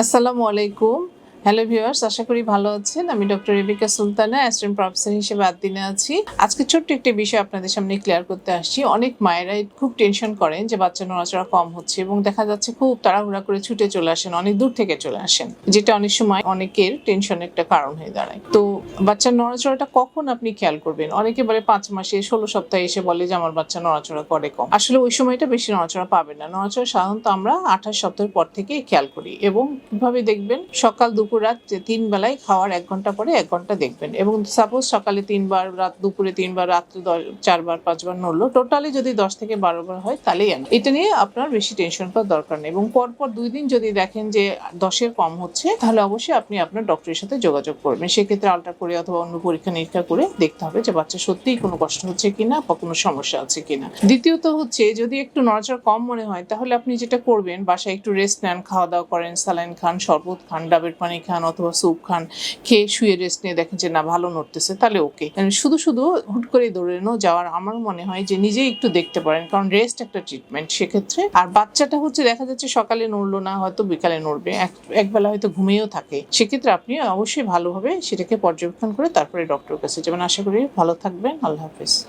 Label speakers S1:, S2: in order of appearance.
S1: আসসালামু আলাইকুম। Hello viewers, আশা করি ভালো আছেন। আমি doctor Rebeka Sultana assistant professor হিসেবে আদিনে আছি। আজকে ছোট্ট একটি বিষয় আপনাদের সামনে ক্লিয়ার করতে আসছি। অনেক মায়েরাই খুব টেনশন করেন যে বাচ্চা নড়াচড়া কম হচ্ছে এবং দেখা যাচ্ছে খুব তাড়াহুড়া করে ছুটে চলে আসেন, অনেক দূর থেকে চলে আসেন, যেটা অনেক সময় অনেকের টেনশনের একটা কারণ হয়ে দাঁড়ায়। তো বাচ্চার নড়াচড়াটা কখন আপনি খেয়াল করবেন? অনেকে বলে পাঁচ মাসে, ষোলো সপ্তাহে এসে বলে যে আমার বাচ্চা নড়াচড়া করে কম। আসলে ওই সময়টা বেশি নড়াচড়া পাবেন না। নড়াচড়া সাধারণত আমরা আঠাশ সপ্তাহের পর থেকে খেয়াল করি এবং কীভাবে দেখবেন সকাল দুপুর রাত যে তিন বেলায় খাওয়ার এক ঘণ্টা পরে এক ঘণ্টা দেখবেন। এবং সাপোজ সকালে তিনবার, রাত দুপুরে তিনবার, রাত্রে চারবার, পাঁচবার নড়লো টোটালি যদি দশ থেকে বারো বার হয় তাহলেই আনা এটা নিয়ে আপনার বেশি টেনশন করার দরকার নেই। এবং পরপর দুই দিন যদি দেখেন যে দশের কম হচ্ছে, তাহলে অবশ্যই আপনি আপনার ডক্টরের সাথে যোগাযোগ করবেন। সেক্ষেত্রে আলট্রা করে অথবা অন্য পরীক্ষা নিরীক্ষা করে দেখতে হবে যে বাচ্চা সত্যিই কোনো কষ্ট হচ্ছে কিনা বা কোনো সমস্যা আছে কিনা। দ্বিতীয়ত হচ্ছে, যদি একটু নড়াচড়া কম মনে হয়, তাহলে আপনি যেটা করবেন, বাসায় একটু রেস্ট নেন, খাওয়া দাওয়া করেন স্যালাইন খান, শরবত খান, ডাবের পানি খান অথবা স্যুপ খান খেয়ে শুয়ে রেস্ট নিয়ে দেখেন যে, না, ভালো নড়তেছে। তাহলে ওকে শুধু শুধু হুট করে দৌড়ানো যাওয়ার আমার মনে হয় যে, নিজেই একটু দেখতে পারেন। কারণ রেস্ট একটা ট্রিটমেন্ট সেক্ষেত্রে। আর বাচ্চাটা হচ্ছে দেখা যাচ্ছে সকালে নড়লো না, হয়তো বিকালে নড়বে। এক একবেলা হয়তো ঘুমিয়েও থাকে। সেক্ষেত্রে আপনি অবশ্যই ভালোভাবে সেটাকে পর্যবেক্ষণ করে তারপরে ডক্টরের কাছে যাবেন। আশা করি ভালো থাকবেন। আল্লাহ হাফিজ।